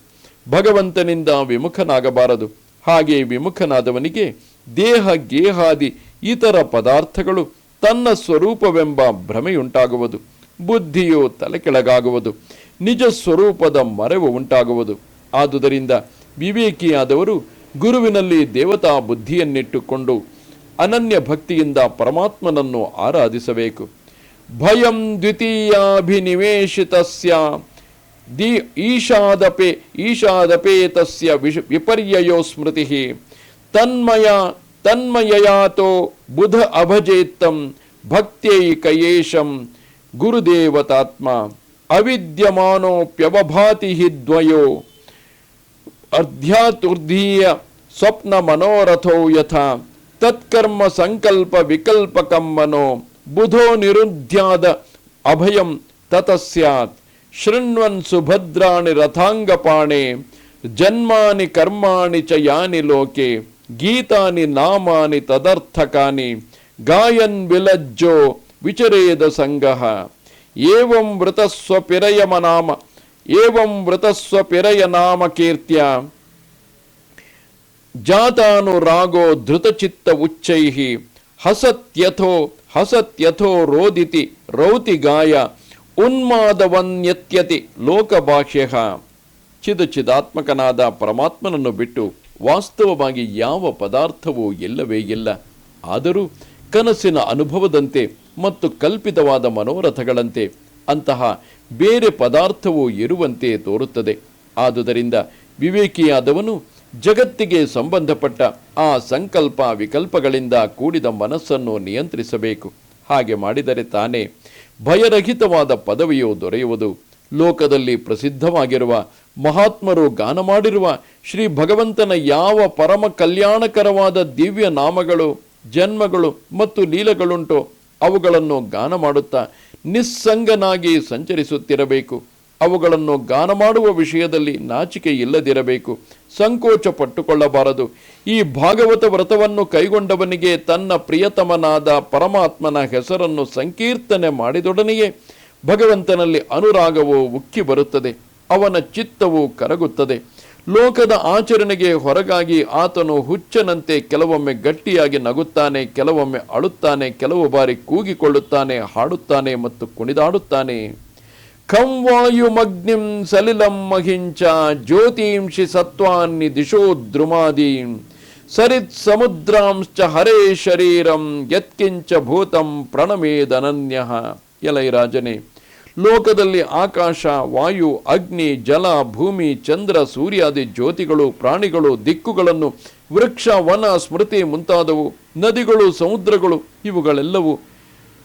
ಭಗವಂತನಿಂದ ವಿಮುಖನಾಗಬಾರದು. ಹಾಗೆ ವಿಮುಖನಾದವನಿಗೆ ದೇಹ, ಗೇಹಾದಿ, ಇತರ ಪದಾರ್ಥಗಳು ತನ್ನ ಸ್ವರೂಪವೆಂಬ ಭ್ರಮೆಯುಂಟಾಗುವುದು. ಬುದ್ಧಿಯು ತಲೆಕೆಳಗಾಗುವುದು. ನಿಜ ಸ್ವರೂಪದ ಮರೆವು ಉಂಟಾಗುವುದು. ಆದುದರಿಂದ ವಿವೇಕಿಯಾದವರು ಗುರುವಿನಲ್ಲಿ ದೇವತಾ ಬುದ್ಧಿಯನ್ನಿಟ್ಟುಕೊಂಡು ಅನನ್ಯ ಭಕ್ತಿಯಿಂದ ಪರಮಾತ್ಮನನ್ನು ಆರಾಧಿಸಬೇಕು. ಭಯಂ ದ್ವಿತೀಯಾಭಿನಿವೇಶಿತಸ್ಯ. ದಿ ಈಶಾದಪೆ, ಈಶಾದಪೇತಸ್ಯ ವಿಷ, ವಿಪರ್ಯಯೋ ಸ್ಮೃತಿ. ತನ್ಮಯ, ತನ್ಮಯಯಾತೋ ಬುಧ ಅಭಜೇತ್ತಂ ಭಕ್ತ್ಯೈಕಯೇಶಂ ಗುರುದೇವತಾತ್ಮ. ಅವಿದ್ಯಮಾನೋಪ್ಯವಭಾತಿ ದ್ವಯೋ. ಅರ್ಧ್ಯಾತುರ್ಧೀಯ ಸ್ವಪ್ನ ಮನೋರಥೋ ಯಥಾ. తత్కర్మ సంకల్ప వికల్ప మనో బుధో నిరుధ్యాద అభయం తత సత్ శృణ్వన్ సుభద్రాణి రథాంగపాణే జన్మాని కర్మాణి చ యాని లోకే గీతాని నామాని తదర్థకాని గాయన్ విలజ్జో విచరేద సంగ. ఏం వృతస్వపిరయమనామ ఏం వృతస్వపిరయనామ కీర్త్యా ಜಾತಾನುರಾಗೋ ಧೃತಚಿತ್ತ ಉಚ್ಚೈಹಿ, ಹಸತ್ಯಥೋ ಹಸತ್ಯಥೋ ರೋದಿತಿ ರೌತಿ ಗಾಯ, ಉನ್ಮಾದವನ್ಯತ್ಯತಿ ಲೋಕಭಾಷ್ಯ. ಚಿದಚಿದಾತ್ಮಕನಾದ ಪರಮಾತ್ಮನನ್ನು ಬಿಟ್ಟು ವಾಸ್ತವವಾಗಿ ಯಾವ ಪದಾರ್ಥವೂ ಇಲ್ಲವೇ ಇಲ್ಲ. ಆದರೂ ಕನಸಿನ ಅನುಭವದಂತೆ ಮತ್ತು ಕಲ್ಪಿತವಾದ ಮನೋರಥಗಳಂತೆ ಅಂತಹ ಬೇರೆ ಪದಾರ್ಥವೂ ಇರುವಂತೆ ತೋರುತ್ತದೆ. ಆದುದರಿಂದ ವಿವೇಕಿಯಾದವನು ಜಗತ್ತಿಗೆ ಸಂಬಂಧಪಟ್ಟ ಆ ಸಂಕಲ್ಪ ವಿಕಲ್ಪಗಳಿಂದ ಕೂಡಿದ ಮನಸ್ಸನ್ನು ನಿಯಂತ್ರಿಸಬೇಕು. ಹಾಗೆ ಮಾಡಿದರೆ ತಾನೇ ಭಯರಹಿತವಾದ ಪದವಿಯು ದೊರೆಯುವುದು. ಲೋಕದಲ್ಲಿ ಪ್ರಸಿದ್ಧವಾಗಿರುವ ಮಹಾತ್ಮರು ಗಾನ ಮಾಡಿರುವ ಶ್ರೀ ಭಗವಂತನ ಯಾವ ಪರಮ ಕಲ್ಯಾಣಕರವಾದ ದಿವ್ಯ ನಾಮಗಳು, ಜನ್ಮಗಳು ಮತ್ತು ಲೀಲಗಳುಂಟೋ ಅವುಗಳನ್ನು ಗಾನ ಮಾಡುತ್ತಾ ನಿಸ್ಸಂಗನಾಗಿ ಸಂಚರಿಸುತ್ತಿರಬೇಕು. ಅವುಗಳನ್ನು ಗಾನ ಮಾಡುವ ವಿಷಯದಲ್ಲಿ ನಾಚಿಕೆ ಇಲ್ಲದಿರಬೇಕು ಸಂಕೋಚ ಪಟ್ಟುಕೊಳ್ಳಬಾರದು ಈ ಭಾಗವತ ವ್ರತವನ್ನು ಕೈಗೊಂಡವನಿಗೆ ತನ್ನ ಪ್ರಿಯತಮನಾದ ಪರಮಾತ್ಮನ ಹೆಸರನ್ನು ಸಂಕೀರ್ತನೆ ಮಾಡಿದೊಡನೆಯೇ ಭಗವಂತನಲ್ಲಿ ಅನುರಾಗವು ಉಕ್ಕಿ ಬರುತ್ತದೆ. ಅವನ ಚಿತ್ತವು ಕರಗುತ್ತದೆ. ಲೋಕದ ಆಚರಣೆಗೆ ಹೊರಗಾಗಿ ಆತನು ಹುಚ್ಚನಂತೆ ಕೆಲವೊಮ್ಮೆ ಗಟ್ಟಿಯಾಗಿ ನಗುತ್ತಾನೆ, ಕೆಲವೊಮ್ಮೆ ಅಳುತ್ತಾನೆ, ಕೆಲವು ಬಾರಿ ಕೂಗಿಕೊಳ್ಳುತ್ತಾನೆ, ಹಾಡುತ್ತಾನೆ ಮತ್ತು ಕುಣಿದಾಡುತ್ತಾನೆ. ಖಂ ವಾಯುಮಗ್ನಿಂ ಸಲಿಲಂ ಮಹಿಂಚ ಜ್ಯೋತಿಂಷಿ ಸತ್ವಾನ್ನಿ ದಿಶೋ ದ್ರುಮಾದೀಂ ಸರಿತ್ ಸಮುದ್ರಾಂಶ್ಚ ಹರೇ ಶರೀರಂ ಯತ್ಕಿಂಚ ಭೂತಂ ಪ್ರಣಮೇದನನ್ಯ. ಎಲೈ ರಾಜನೇ, ಲೋಕದಲ್ಲಿ ಆಕಾಶ, ವಾಯು, ಅಗ್ನಿ, ಜಲ, ಭೂಮಿ, ಚಂದ್ರ, ಸೂರ್ಯಾದಿ ಜ್ಯೋತಿಗಳು, ಪ್ರಾಣಿಗಳು, ದಿಕ್ಕುಗಳನ್ನು, ವೃಕ್ಷ, ವನ, ಸ್ಮೃತಿ ಮುಂತಾದವು, ನದಿಗಳು, ಸಮುದ್ರಗಳು, ಇವುಗಳೆಲ್ಲವೂ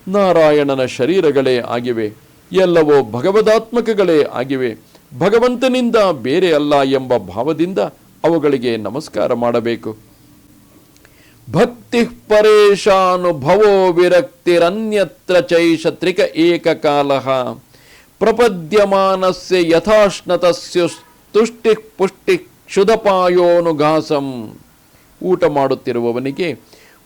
ನಾರಾಯಣನ ಶರೀರಗಳೇ ಆಗಿವೆ. ಎಲ್ಲವೋ ಭಗವದಾತ್ಮಕಗಳೇ ಆಗಿವೆ. ಭಗವಂತನಿಂದ ಬೇರೆ ಅಲ್ಲ ಎಂಬ ಭಾವದಿಂದ ಅವುಗಳಿಗೆ ನಮಸ್ಕಾರ ಮಾಡಬೇಕು. ಭಕ್ತಿ ಪರೇಶಾನುಭವೋ ವಿರಕ್ತಿರನ್ಯತ್ರ ಚೈಷತ್ರಿಕ ಏಕಕಾಲ. ಪ್ರಪದ್ಯಮಾನಸ್ಯ ಯಥಾಶ್ನತಸ್ಯ ತುಷ್ಟಿ ಪುಷ್ಟಿ ಕ್ಷುಧಪಾಯೋನುಘಾಸಂ ಊಟ ಮಾಡುತ್ತಿರುವವನಿಗೆ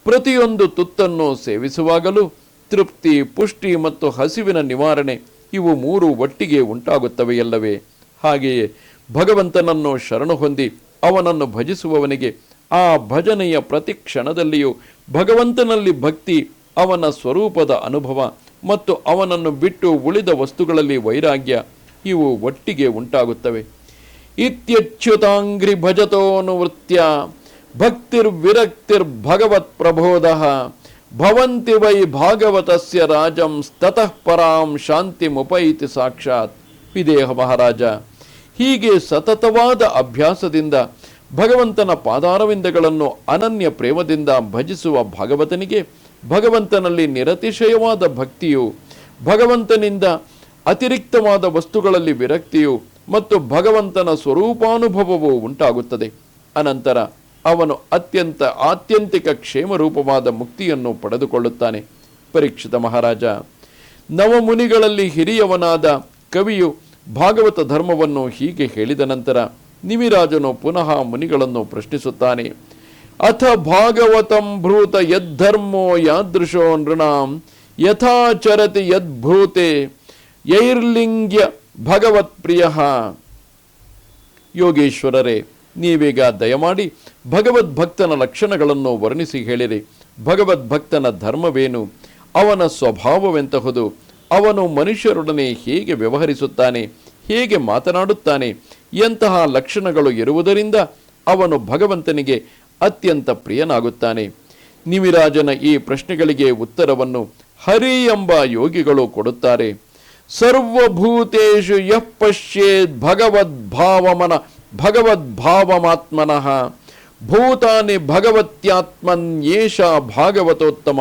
ಪ್ರತಿಯೊಂದು ತುತ್ತನ್ನು ಸೇವಿಸುವಾಗಲೂ ತೃಪ್ತಿ, ಪುಷ್ಟಿ ಮತ್ತು ಹಸಿವಿನ ನಿವಾರಣೆ ಇವು ಮೂರು ಒಟ್ಟಿಗೆ ಉಂಟಾಗುತ್ತವೆಯಲ್ಲವೇ ಹಾಗೆಯೇ ಭಗವಂತನನ್ನು ಶರಣು ಹೊಂದಿ ಅವನನ್ನು ಭಜಿಸುವವನಿಗೆ ಆ ಭಜನೆಯ ಪ್ರತಿ ಕ್ಷಣದಲ್ಲಿಯೂ ಭಗವಂತನಲ್ಲಿ ಭಕ್ತಿ, ಅವನ ಸ್ವರೂಪದ ಅನುಭವ ಮತ್ತು ಅವನನ್ನು ಬಿಟ್ಟು ಉಳಿದ ವಸ್ತುಗಳಲ್ಲಿ ವೈರಾಗ್ಯ ಇವು ಒಟ್ಟಿಗೆ ಉಂಟಾಗುತ್ತವೆ. ಇತ್ಯಚ್ಯುತಾಂಗ್ರಿ ಭಜತೋನುವೃತ್ಯ ಭಕ್ತಿರ್ವಿರಕ್ತಿರ್ಭಗವತ್ ಪ್ರಬೋಧ ಭವಂತಿ ವೈ ಭಾಗವತಸ್ಯ ರಾಜಂ ಸ್ತಃ ಪರಾಂ ಶಾಂತಿ ಮುಪೈತಿ ಸಾಕ್ಷಾತ್. ವಿದೇಹ ಮಹಾರಾಜ, ಹೀಗೆ ಸತತವಾದ ಅಭ್ಯಾಸದಿಂದ ಭಗವಂತನ ಪಾದಾರವಿಂದಗಳನ್ನು ಅನನ್ಯ ಪ್ರೇಮದಿಂದ ಭಜಿಸುವ ಭಾಗವತನಿಗೆ ಭಗವಂತನಲ್ಲಿ ನಿರತಿಶಯವಾದ ಭಕ್ತಿಯು, ಭಗವಂತನಿಂದ ಅತಿರಿಕ್ತವಾದ ವಸ್ತುಗಳಲ್ಲಿ ವಿರಕ್ತಿಯು ಮತ್ತು ಭಗವಂತನ ಸ್ವರೂಪಾನುಭವವು ಉಂಟಾಗುತ್ತದೆ. ಅನಂತರ ಅವನು ಅತ್ಯಂತ ಆತ್ಯಂತಿಕ ಕ್ಷೇಮರೂಪವಾದ ಮುಕ್ತಿಯನ್ನು ಪಡೆದುಕೊಳ್ಳುತ್ತಾನೆ. ಪರೀಕ್ಷಿತ ಮಹಾರಾಜ, ನವಮುನಿಗಳಲ್ಲಿ ಹಿರಿಯವನಾದ ಕವಿಯು ಭಾಗವತ ಧರ್ಮವನ್ನು ಹೀಗೆ ಹೇಳಿದ ನಂತರ ನಿಮಿರಾಜನು ಪುನಃ ಮುನಿಗಳನ್ನು ಪ್ರಶ್ನಿಸುತ್ತಾನೆ. ಅಥ ಭಾಗವತಂ ಭ್ರೂತ ಯದ್ಧರ್ಮೋ ಯಾದೃಶೋ ನೃಣಾಂ ಯಥಾಚರತಿ ಯದ್ಭೂತೆ ಯೈರ್ಲಿಂಗ್ಯ ಭಗವತ್ಪ್ರಿಯ. ಯೋಗೇಶ್ವರರೇ ನೀವೀಗ ದಯಮಾಡಿ ಭಗವದ್ಭಕ್ತನ ಲಕ್ಷಣಗಳನ್ನು ವರ್ಣಿಸಿ ಹೇಳಿರಿ. ಭಗವದ್ಭಕ್ತನ ಧರ್ಮವೇನು? ಅವನ ಸ್ವಭಾವವೆಂತಹುದು? ಅವನು ಮನುಷ್ಯರೊಡನೆ ಹೇಗೆ ವ್ಯವಹರಿಸುತ್ತಾನೆ? ಹೇಗೆ ಮಾತನಾಡುತ್ತಾನೆ? ಎಂತಹ ಲಕ್ಷಣಗಳು ಇರುವುದರಿಂದ ಅವನು ಭಗವಂತನಿಗೆ ಅತ್ಯಂತ ಪ್ರಿಯನಾಗುತ್ತಾನೆ. ನಿಮಿರಾಜನ ಈ ಪ್ರಶ್ನೆಗಳಿಗೆ ಉತ್ತರವನ್ನು ಹರಿ ಎಂಬ ಯೋಗಿಗಳು ಕೊಡುತ್ತಾರೆ. ಸರ್ವಭೂತೇಶು ಯಃ ಭಗವದ್ಭಾವಮನ ಭಗವದ್ಭಾವಮಾತ್ಮನಃ, ಭೂತಾನಿ ಭಗವತ್ಯಾತ್ಮನ್ ಏಷ ಭಾಗವತೋತ್ತಮ.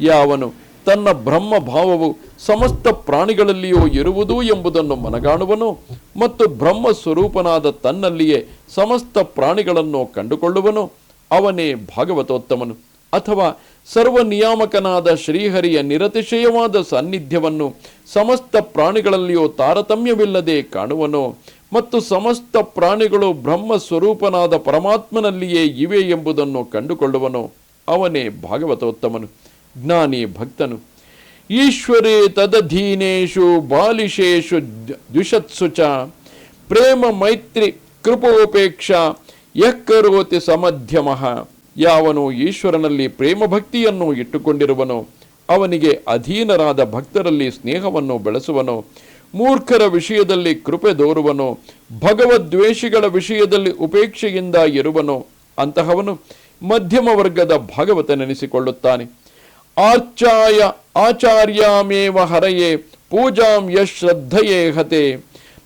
ಯಾವನು ತನ್ನ ಬ್ರಹ್ಮ ಭಾವವು ಸಮಸ್ತ ಪ್ರಾಣಿಗಳಲ್ಲಿಯೂ ಇರುವುದು ಎಂಬುದನ್ನು ಮನಗಾಣುವನು ಮತ್ತು ಬ್ರಹ್ಮ ಸ್ವರೂಪನಾದ ತನ್ನಲ್ಲಿಯೇ ಸಮಸ್ತ ಪ್ರಾಣಿಗಳನ್ನು ಕಂಡುಕೊಳ್ಳುವನು, ಅವನೇ ಭಾಗವತೋತ್ತಮನು. ಅಥವಾ ಸರ್ವ ನಿಯಾಮಕನಾದ ಶ್ರೀಹರಿಯ ನಿರತಿಶಯವಾದ ಸಾನ್ನಿಧ್ಯವನ್ನು ಸಮಸ್ತ ಪ್ರಾಣಿಗಳಲ್ಲಿಯೂ ತಾರತಮ್ಯವಿಲ್ಲದೆ ಕಾಣುವನು ಮತ್ತು ಸಮಸ್ತ ಪ್ರಾಣಿಗಳು ಬ್ರಹ್ಮ ಸ್ವರೂಪನಾದ ಪರಮಾತ್ಮನಲ್ಲಿಯೇ ಇವೆ ಎಂಬುದನ್ನು ಕಂಡುಕೊಳ್ಳುವನು. ಅವನೇ ಭಾಗವತೋತ್ತಮನು, ಜ್ಞಾನಿ ಭಕ್ತನು. ಈಶ್ವರೇ ತದಧೀನೇಶು ಬಾಲಿಶೇಷು ದ್ವಿಷತ್ಸು ಚ, ಪ್ರೇಮ ಮೈತ್ರಿ ಕೃಪೋಪೇಕ್ಷ ಯಕ್ಕರೋತಿ ಸಮಧ್ಯಮಃ. ಯಾವನು ಈಶ್ವರನಲ್ಲಿ ಪ್ರೇಮ ಭಕ್ತಿಯನ್ನು ಇಟ್ಟುಕೊಂಡಿರುವನೋ, ಅವನಿಗೆ ಅಧೀನರಾದ ಭಕ್ತರಲ್ಲಿ ಸ್ನೇಹವನ್ನು ಬೆಳೆಸುವನು ಮೂರ್ಖರ ವಿಷಯದಲ್ಲಿ ಕೃಪೆ ದೋರುವನು ಭಗವದ್ವೇಷಿಗಳ ವಿಷಯದಲ್ಲಿ ಉಪೇಕ್ಷೆಯಿಂದ ಇರುವನು, ಅಂತಹವನು ಮಧ್ಯಮ ವರ್ಗದ ಭಾಗವತನೆನಿಸಿಕೊಳ್ಳುತ್ತಾನೆ. ಆರ್ಚಾಯ ಆಚಾರ್ಯಾಮೇವ ಹರಯೇ, ಪೂಜಾಂ ಯಶ್ ಶ್ರದ್ಧಯೇ ಹತೆ.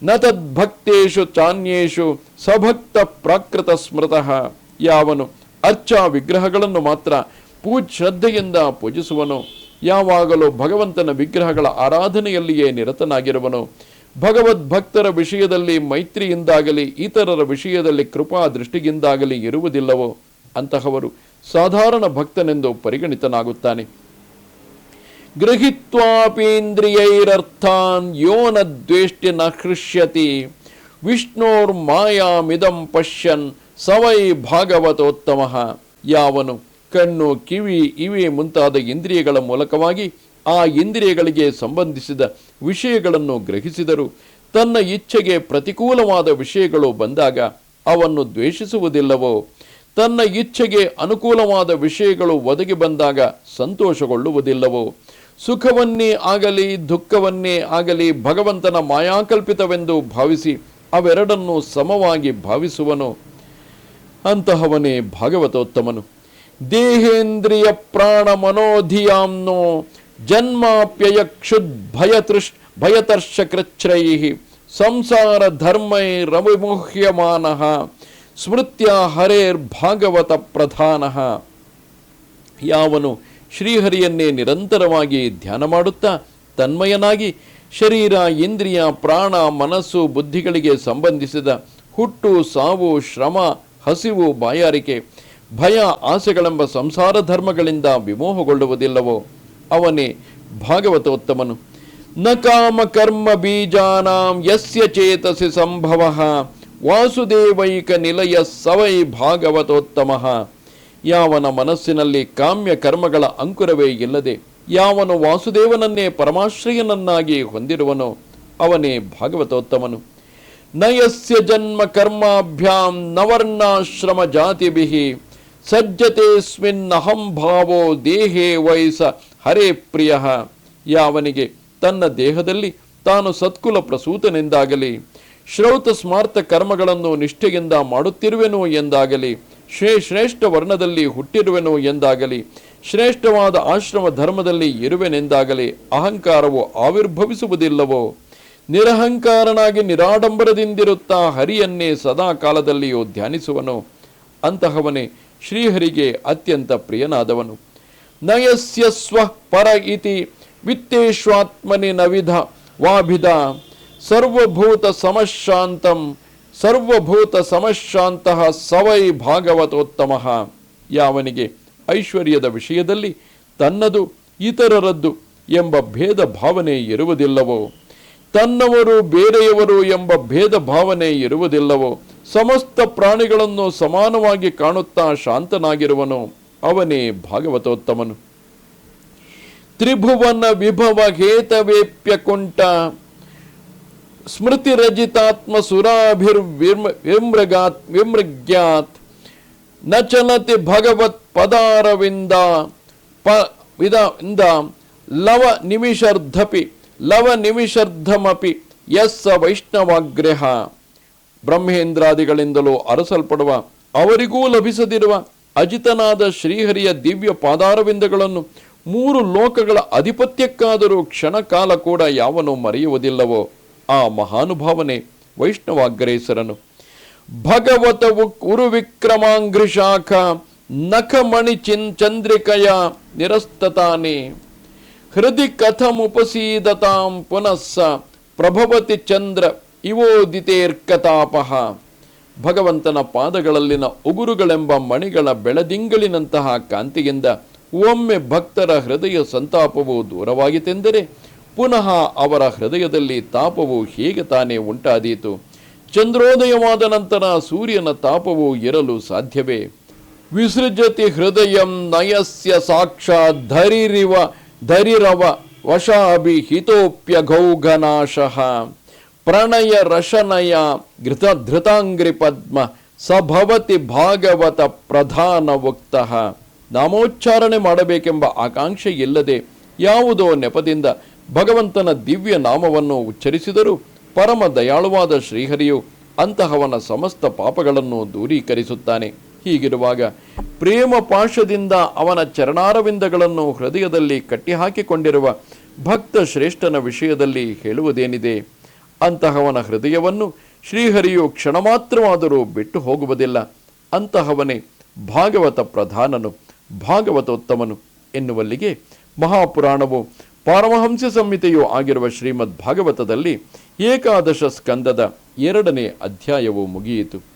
ನ ತದ್ಭಕ್ತೇಶು ಚಾನ್ಯೇಶು ಸಭಕ್ತ ಪ್ರಾಕೃತ ಸ್ಮೃತಃ. ಯಾವನು ಅರ್ಚಾ ವಿಗ್ರಹಗಳನ್ನು ಮಾತ್ರ ಪೂಜ್ ಶ್ರದ್ಧೆಯಿಂದ ಪೂಜಿಸುವನು. ಯಾವಾಗಲೂ ಭಗವಂತನ ವಿಗ್ರಹಗಳ ಆರಾಧನೆಯಲ್ಲಿಯೇ ನಿರತನಾಗಿರುವನು. ಭಗವದ್ಭಕ್ತರ ವಿಷಯದಲ್ಲಿ ಮೈತ್ರಿಯಿಂದಾಗಲಿ, ಇತರರ ವಿಷಯದಲ್ಲಿ ಕೃಪಾ ದೃಷ್ಟಿಯಿಂದಾಗಲಿ ಇರುವುದಿಲ್ಲವೋ ಅಂತಹವರು ಸಾಧಾರಣ ಭಕ್ತನೆಂದು ಪರಿಗಣಿತನಾಗುತ್ತಾನೆ. ಗೃಹಿತ್ವಾಪೀಂದ್ರಿಯೈರರ್ಥಾನ್ ಯೋನ ದ್ವೇಷ್ಟಿ ನ ಹೃಷ್ಯತಿ. ವಿಷ್ಣೋರ್ ಮಾಯಾಮಿದಂ ಪಶ್ಯನ್ ಸವೈ ಭಾಗವತೋತ್ತಮ. ಯಾವನು ಕಣ್ಣು, ಕಿವಿ ಇವೆ ಮುಂತಾದ ಇಂದ್ರಿಯಗಳ ಮೂಲಕವಾಗಿ ಆ ಇಂದ್ರಿಯಗಳಿಗೆ ಸಂಬಂಧಿಸಿದ ವಿಷಯಗಳನ್ನು ಗ್ರಹಿಸಿದರು. ತನ್ನ ಇಚ್ಛೆಗೆ ಪ್ರತಿಕೂಲವಾದ ವಿಷಯಗಳು ಬಂದಾಗ ಅವನ್ನು ದ್ವೇಷಿಸುವುದಿಲ್ಲವೋ? ತನ್ನ ಇಚ್ಛೆಗೆ ಅನುಕೂಲವಾದ ವಿಷಯಗಳು ಒದಗಿ ಬಂದಾಗ ಸಂತೋಷಗೊಳ್ಳುವುದಿಲ್ಲವೋ? ಸುಖವನ್ನೇ ಆಗಲಿ, ದುಃಖವನ್ನೇ ಆಗಲಿ ಭಗವಂತನ ಮಾಯಾಕಲ್ಪಿತವೆಂದು ಭಾವಿಸಿ ಅವೆರಡನ್ನು ಸಮವಾಗಿ ಭಾವಿಸುವನು. ಅಂತಹವನೇ ಭಾಗವತೋತ್ತಮನು. ದೇಹೇಂದ್ರಿಯ ಪ್ರಾಣ ಮನೋಧಿಯಾಮ್ನೋ ಜನ್ಮಾಪ್ಯಯಕ್ಷುದ್ ಭಯತೃಷ್ ಭಯತರ್ಷ ಕೃಚ್ಛ್ರೈ ಸಂಸಾರ ಧರ್ಮೈ ರವಿಮುಹ್ಯಮಾನ ಸ್ಮೃತ್ಯ ಹರೇರ್ ಭಾಗವತ ಪ್ರಧಾನ. ಯಾವನು ಶ್ರೀಹರಿಯನ್ನೇ ನಿರಂತರವಾಗಿ ಧ್ಯಾನ ಮಾಡುತ್ತಾ ತನ್ಮಯನಾಗಿ ಶರೀರ, ಇಂದ್ರಿಯ, ಪ್ರಾಣ, ಮನಸ್ಸು, ಬುದ್ಧಿಗಳಿಗೆ ಸಂಬಂಧಿಸಿದ ಹುಟ್ಟು, ಸಾವು, ಶ್ರಮ, ಹಸಿವು, ಬಾಯಾರಿಕೆ ಭಯ ಆಸೆಗಳೆಂಬ ಸಂಸಾರ ಧರ್ಮಗಳಿಂದ ವಿಮೋಹಗೊಳ್ಳುವುದಿಲ್ಲವೋ ಅವನೇ ಭಾಗವತೋತ್ತಮನು. ನ ಕಾಮ ಕರ್ಮ ಬೀಜಾನಾಂ ಯಸ್ಯ ಚೇತಸಿ ಸಂಭವ, ವಾಸುದೇವೈಕ ನಿಲಯ ಸವೈ ಭಾಗವತೋತ್ತಮ. ಯಾವನ ಮನಸ್ಸಿನಲ್ಲಿ ಕಾಮ್ಯ ಕರ್ಮಗಳ ಅಂಕುರವೇ ಇಲ್ಲದೆ ಯಾವನು ವಾಸುದೇವನನ್ನೇ ಪರಮಾಶ್ರಯನನ್ನಾಗಿ ಹೊಂದಿರುವನೋ ಅವನೇ ಭಾಗವತೋತ್ತಮನು. ನಯಸ್ಯ ಜನ್ಮ ಕರ್ಮಾಭ್ಯಾಂ ನವರ್ಣಾಶ್ರಮ ಜಾತಿಭಿ ಸಜ್ಜತೆಸ್ಮಿನ್ ಅಹಂ ಭಾವೋ ದೇಹೇ ವಯಸ ಹರೇ ಪ್ರಿಯ. ಯಾವನಿಗೆ ತನ್ನ ದೇಹದಲ್ಲಿ ತಾನು ಸತ್ಕುಲ ಪ್ರಸೂತನೆಂದಾಗಲಿ, ಶ್ರೌತ ಸ್ಮಾರ್ಥ ಕರ್ಮಗಳನ್ನು ನಿಷ್ಠೆಯಿಂದ ಮಾಡುತ್ತಿರುವೆನು ಎಂದಾಗಲಿ, ಶ್ರೇ ಶ್ರೇಷ್ಠ ವರ್ಣದಲ್ಲಿ ಹುಟ್ಟಿರುವೆನು ಎಂದಾಗಲಿ, ಶ್ರೇಷ್ಠವಾದ ಆಶ್ರಮ ಧರ್ಮದಲ್ಲಿ ಇರುವೆನೆಂದಾಗಲಿ ಅಹಂಕಾರವು ಆವಿರ್ಭವಿಸುವುದಿಲ್ಲವೋ? ನಿರಹಂಕಾರನಾಗಿ ನಿರಾಡಂಬರದಿಂದಿರುತ್ತಾ ಹರಿಯನ್ನೇ ಸದಾ ಕಾಲದಲ್ಲಿಯೂ ಧ್ಯಾನಿಸುವನು? ಅಂತಹವನೇ ಶ್ರೀಹರಿಗೆ ಅತ್ಯಂತ ಪ್ರಿಯನಾದವನು. ನಯಸ್ಯ ಸ್ವ ಪರ ಇತಿ ವಿತ್ತೇಶ್ವಾತ್ಮನಿ ನವಿಧ ವಾಭಿಧ. ಸರ್ವಭೂತ ಸಮಶಾಂತಂ, ಸರ್ವಭೂತ ಸಮಶಾಂತಃ ಸವೈ ಭಾಗವತೋತ್ತಮ. ಯಾವನಿಗೆ ಐಶ್ವರ್ಯದ ವಿಷಯದಲ್ಲಿ ತನ್ನದು ಇತರರದ್ದು ಎಂಬ ಭೇದ ಭಾವನೆ ಇರುವುದಿಲ್ಲವೋ? ತನ್ನವರು ಬೇರೆಯವರು ಎಂಬ ಭೇದ ಭಾವನೆ ಇರುವುದಿಲ್ಲವೋ, ಸಮಸ್ತ ಪ್ರಾಣಿಗಳನ್ನು ಸಮಾನವಾಗಿ ಕಾಣುತ್ತಾ ಶಾಂತನಾಗಿರುವನು, ಅವನೇ ಭಾಗವತೋತ್ತಮನು. ತ್ರಿಭುವನ ವಿಭವ ಸ್ಮೃತಿ ರಜಿತಾತ್ಮ ಸುರಾಭಿರ್ ವಿಮೃಗಾತ್ ವಿಮೃಗ್ಯಾತ್ನ ಚಲತಿ ಭಗವತ್ ಪದಾರವಿಂದ ಪ ವಿದ ಲವ ನಿಮಿಷರ್ಧಪಿ ಲವ ನಿಮಿಷರ್ಧಮಪಿ ಎಸ್ಸ ವೈಷ್ಣವಾಗ್ರಹ. ಬ್ರಹ್ಮೇಂದ್ರಾದಿಗಳಿಂದಲೂ ಅರಸಲ್ಪಡುವ, ಅವರಿಗೂ ಲಭಿಸದಿರುವ ಅಜಿತನಾದ ಶ್ರೀಹರಿಯ ದಿವ್ಯ ಪಾದಾರವಿಂದಗಳನ್ನು ಮೂರು ಲೋಕಗಳ ಅಧಿಪತ್ಯಕ್ಕಾದರೂ ಕ್ಷಣಕಾಲ ಕೂಡ ಯಾವನು ಮರೆಯುವುದಿಲ್ಲವೋ ಆ ಮಹಾನುಭಾವನೆ ವೈಷ್ಣವಾಗ್ರೇಸರನು. ಭಗವತವು ಕುರುವಿಕ್ರಮಾಂಘ್ರಿಶಾಖ, ನಖಮಣಿ ಚಿನ್ ಚಂದ್ರಿಕಯ ನಿರಸ್ತತಾನೆ. ಹೃದಯ ಕಥಮುಪಸೀದತಾಂ ಪುನಸ್ಸ ಪ್ರಭವತಿ ಚಂದ್ರ ಇವೋದಿತೇರ್ಕತಾಪಹ ಭಗವಂತನ ಪಾದಗಳಲ್ಲಿನ ಉಗುರುಗಳೆಂಬ ಮಣಿಗಳ ಬೆಳದಿಂಗಳಿನಂತಹ ಕಾಂತಿಯಿಂದ ಒಮ್ಮೆ ಭಕ್ತರ ಹೃದಯ ಸಂತಾಪವು ದೂರವಾಗಿತೆಂದರೆ ಪುನಃ ಅವರ ಹೃದಯದಲ್ಲಿ ತಾಪವು ಹೇಗೆ ತಾನೇ ಉಂಟಾದೀತು? ಚಂದ್ರೋದಯವಾದ ನಂತರ ಸೂರ್ಯನ ತಾಪವು ಇರಲು ಸಾಧ್ಯವೇ? ವಿಸೃಜತಿ ಹೃದಯಂ ನಯಸ್ಯ ಸಾಕ್ಷಾತ್ ಧರಿರಿವ ಧರಿರವ ವಶಾಭಿ ಹಿತೋಪ್ಯಘೌಘನಾಶಃ ಪ್ರಣಯ ರಶನಯ ಘೃತ ಧೃತಾಂಗ್ರಿ ಪದ್ಮ ಸಭವತಿ ಭಾಗವತ ಪ್ರಧಾನ ವಕ್ತಃ. ನಾಮೋಚ್ಚಾರಣೆ ಮಾಡಬೇಕೆಂಬ ಆಕಾಂಕ್ಷೆ ಇಲ್ಲದೆ ಯಾವುದೋ ನೆಪದಿಂದ ಭಗವಂತನ ದಿವ್ಯ ನಾಮವನ್ನು ಉಚ್ಚರಿಸಿದರೂ ಪರಮ ದಯಾಳುವಾದ ಶ್ರೀಹರಿಯು ಅಂತಹವನ ಸಮಸ್ತ ಪಾಪಗಳನ್ನು ದೂರೀಕರಿಸುತ್ತಾನೆ. ಹೀಗಿರುವಾಗ ಪ್ರೇಮ ಪಾಶದಿಂದ ಅವನ ಚರಣಾರವಿಂದಗಳನ್ನು ಹೃದಯದಲ್ಲಿ ಕಟ್ಟಿಹಾಕಿಕೊಂಡಿರುವ ಭಕ್ತ ಶ್ರೇಷ್ಠನ ವಿಷಯದಲ್ಲಿ ಹೇಳುವುದೇನಿದೆ? ಅಂತಹವನ ಹೃದಯವನ್ನು ಶ್ರೀಹರಿಯು ಕ್ಷಣ ಮಾತ್ರವಾದರೂ ಬಿಟ್ಟು ಹೋಗುವುದಿಲ್ಲ. ಅಂತಹವನೇ ಭಾಗವತ ಪ್ರಧಾನನು, ಭಾಗವತೋತ್ತಮನು ಎನ್ನುವಲ್ಲಿಗೆ ಮಹಾಪುರಾಣವು ಪಾರಮಹಂಸ ಸಂಹಿತೆಯೂ ಆಗಿರುವ ಶ್ರೀಮದ್ ಭಾಗವತದಲ್ಲಿ ಏಕಾದಶ ಸ್ಕಂದದ ಎರಡನೇ ಅಧ್ಯಾಯವು ಮುಗಿಯಿತು.